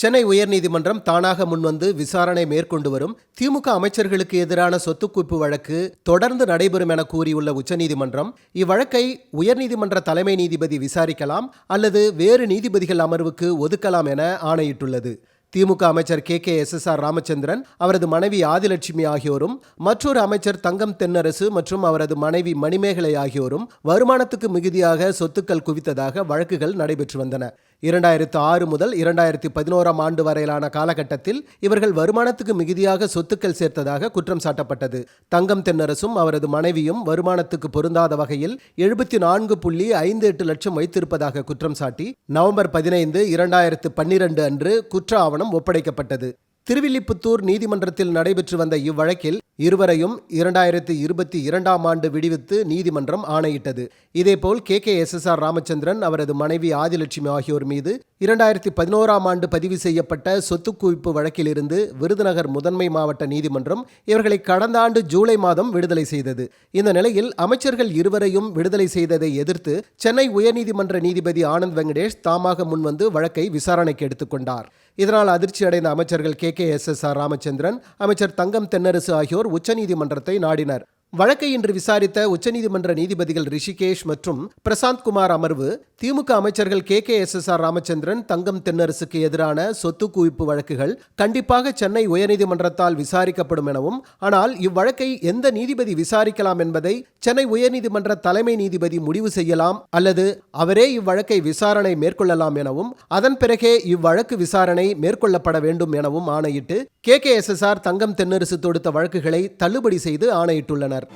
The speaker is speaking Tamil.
சென்னை உயர்நீதிமன்றம் தானாக முன்வந்து விசாரணை மேற்கொண்டு வரும். திமுக அமைச்சர்களுக்கு எதிரான சொத்து குவிப்பு வழக்கு தொடர்ந்து நடைபெறும் என கூறியுள்ள உச்சநீதிமன்றம் இவ்வழக்கை உயர்நீதிமன்ற தலைமை நீதிபதி விசாரிக்கலாம் அல்லது வேறு நீதிபதிகள் அமர்வுக்கு ஒதுக்கலாம் என ஆணையிட்டுள்ளது. திமுக அமைச்சர் K. K. S. S. R. Ramachandran அவரது மனைவி ஆதிலட்சுமி ஆகியோரும் மற்றொரு அமைச்சர் தங்கம் தென்னரசு மற்றும் அவரது மனைவி மணிமேகலை ஆகியோரும் வருமானத்துக்கு மிகுதியாக சொத்துக்கள் குவித்ததாக வழக்குகள் நடைபெற்று வந்தன. இரண்டாயிரத்து ஆறு முதல் இரண்டாயிரத்தி பதினோராம் ஆண்டு வரையிலான காலகட்டத்தில் இவர்கள் வருமானத்துக்கு மிகுதியாக சொத்துக்கள் சேர்த்ததாக குற்றம் சாட்டப்பட்டது. தங்கம் தென்னரசும் அவரது மனைவியும் வருமானத்துக்கு பொருந்தாத வகையில் எழுபத்தி நான்கு புள்ளி ஐந்து எட்டு லட்சம் வைத்திருப்பதாக குற்றம் சாட்டி நவம்பர் பதினைந்து இரண்டாயிரத்து பன்னிரண்டு அன்று குற்ற ஆவணம் ஒப்படைக்கப்பட்டது. திருவில்லிபுத்தூர் நீதிமன்றத்தில் நடைபெற்று வந்த இவ்வழக்கில் இருவரையும் இரண்டாயிரத்தி இருபத்தி இரண்டாம் ஆண்டு விடுவித்து நீதிமன்றம் ஆணையிட்டது. இதேபோல் K. K. S. S. R. Ramachandran அவரது மனைவி ஆதிலட்சுமி ஆகியோர் மீது இரண்டாயிரத்தி பதினோராம் ஆண்டு பதிவு செய்யப்பட்ட சொத்து குவிப்பு வழக்கிலிருந்து விருதுநகர் முதன்மை மாவட்ட நீதிமன்றம் இவர்களை கடந்த ஆண்டு ஜூலை மாதம் விடுதலை செய்தது. இந்த நிலையில் அமைச்சர்கள் இருவரையும் விடுதலை செய்ததை எதிர்த்து சென்னை உயர்நீதிமன்ற நீதிபதி ஆனந்த் வெங்கடேஷ் தாமாக முன்வந்து வழக்கை விசாரணைக்கு எடுத்துக்கொண்டார். இதனால் அதிர்ச்சி அடைந்த அமைச்சர்கள் K K S S R Ramachandran அமைச்சர் தங்கம் தென்னரசு ஆகியோர் உச்சநீதிமன்றத்தை நாடினர். வழக்கை இன்று விசாரித்த உச்சநீதிமன்ற நீதிபதிகள் ரிஷிகேஷ் மற்றும் பிரசாந்த் குமார் அமர்வு திமுக அமைச்சர்கள் K. K. S. S. R. Ramachandran Thangam தென்னரசுக்கு எதிரான சொத்து குவிப்பு வழக்குகள் கண்டிப்பாக சென்னை உயர்நீதிமன்றத்தால் விசாரிக்கப்படும் எனவும் ஆனால் இவ்வழக்கை எந்த நீதிபதி விசாரிக்கலாம் என்பதை சென்னை உயர்நீதிமன்ற தலைமை நீதிபதி முடிவு செய்யலாம் அல்லது அவரே இவ்வழக்கை விசாரணை மேற்கொள்ளலாம் எனவும் அதன் பிறகே இவ்வழக்கு விசாரணை மேற்கொள்ளப்பட வேண்டும் எனவும் ஆணையிட்டு K K S S R Thangam Thennarasu தொடுத்த வழக்குகளை தள்ளுபடி செய்து ஆணையிட்டுள்ளனர்.